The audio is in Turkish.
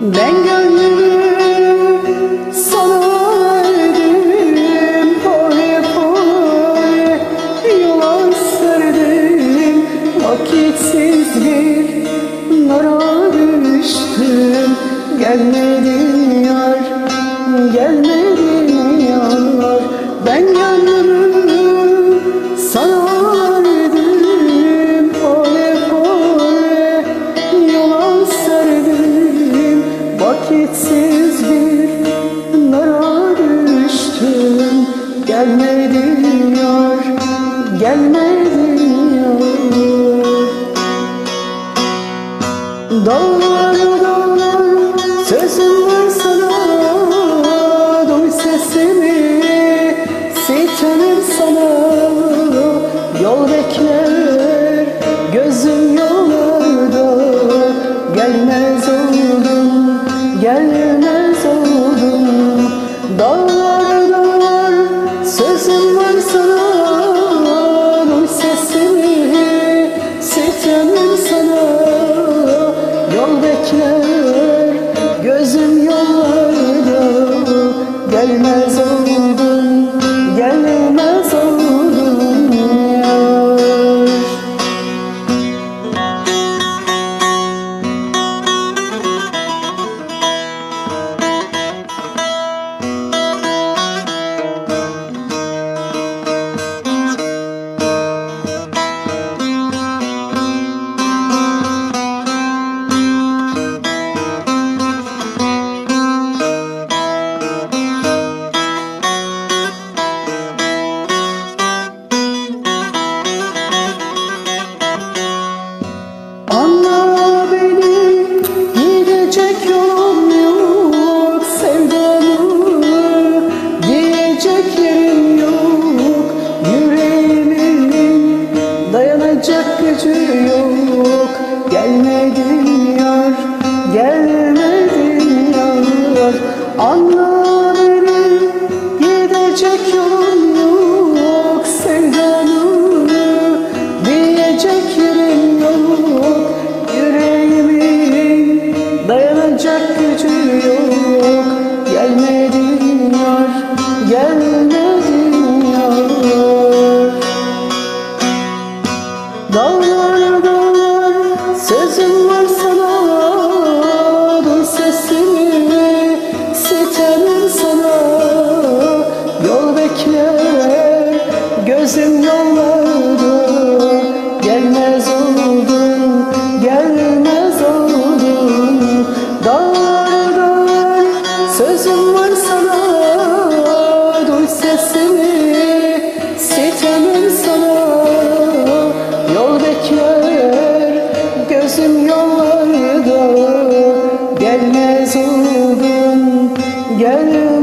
Ben gönlümü sana verdim. Pare pare yola serdim. Vakitsiz bir nara düştüm. Gelmedin Vakitsiz bir nara düştüm. Gelmedin yar, gelmedin yar. Dağlar dağlar sözüm var sana. Duy sesimi sitemim sana. Yol bekler gözüm yollarda. Gelmez Dağlar dayanacak gücü yok. Gelmedin yar gelmedin yar. Anla dağlar sözüm var sana Duy sesimi sitemim sana. Yol bekler gözüm yollarda Gelmez oldum gelmez